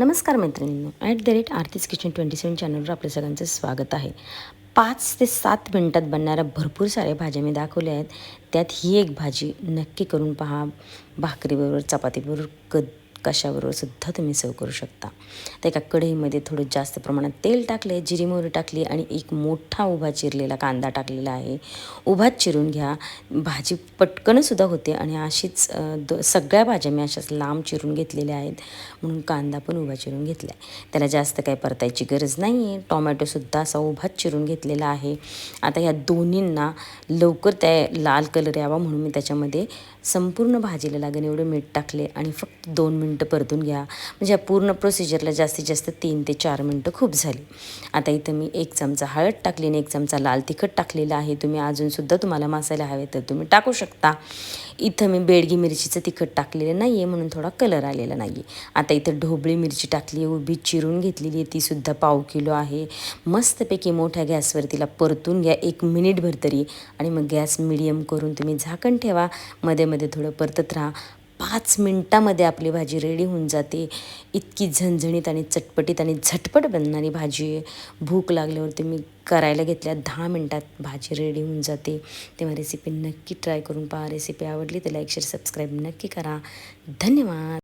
नमस्कार मैत्रिणींनो at the rate Aarti's kitchen twenty seven चॅनलवर आपल्या सगळ्यांचं स्वागत आहे. पाच ते सात मिनटात बनणाऱ्या भरपूर साऱ्या भाज्या मी दाखवल्या आहेत. त्यात ही एक भाजी नक्की करून पहा. भाकरीबरोबर चपातीबरोबर कद कशाबरोबर सुद्धा तुम्ही सर्व करू शकता. तर एका कढईमध्ये थोडं जास्त प्रमाणात तेल टाकले जिरी मोहरी टाकली आणि एक मोठा उभा चिरलेला कांदा टाकलेला आहे. उभाच चिरून घ्या. भाजी पटकनसुद्धा होते आणि अशीच द सगळ्या भाज्या मी अशाच लांब चिरून घेतलेल्या आहेत. म्हणून कांदा पण उभा चिरून घेतला आहे त्याला जास्त काही परतायची गरज नाही आहे टॉमॅटोसुद्धा असा उभाच चिरून घेतलेला आहे. आता ह्या दोन्हींना लवकर त्या लाल कलर यावा म्हणून मी त्याच्यामध्ये संपूर्ण भाजीला लागेल एवढं मीठ टाकले आणि फक्त दोन मिनिट मिनटं परतून घ्या. म्हणजे या पूर्ण प्रोसिजरला जास्तीत जास्त तीन ते चार मिनटं खूप झाली. आता इथं मी एक चमचा हळद टाकली आणि एक चमचा लाल तिखट टाकलेला आहे. तुम्ही अजूनसुद्धा तुम्हाला मसाले हवे तर तुम्ही टाकू शकता. इथं मी बेडगी मिरचीचं तिखट टाकलेलं नाही आहे म्हणून थोडा कलर आलेला नाही आहे आता इथं ढोबळी मिरची टाकली आहे उभी चिरून घेतलेली आहे. तीसुद्धा पाव किलो आहे. मस्तपैकी मोठ्या गॅसवर तिला परतून घ्या. एक मिनिटभर तरी. आणि मग गॅस मिडियम करून तुम्ही झाकण ठेवा. मध्ये मध्ये थोडं परतत राहा. पाच मिनटामध्ये आपली भाजी रेडी होऊन जाते. इतकी झणझणीत आणि चटपटीत आणि झटपट बनणारी भाजी आहे. भूक लागल्यावरती मी करायला घेतल्या दहा मिनटात भाजी रेडी होऊन जाते. तेव्हा रेसिपी नक्की ट्राय करून पहा. रेसिपी आवडली तर लाईक शेअर सबस्क्राईब नक्की करा. धन्यवाद.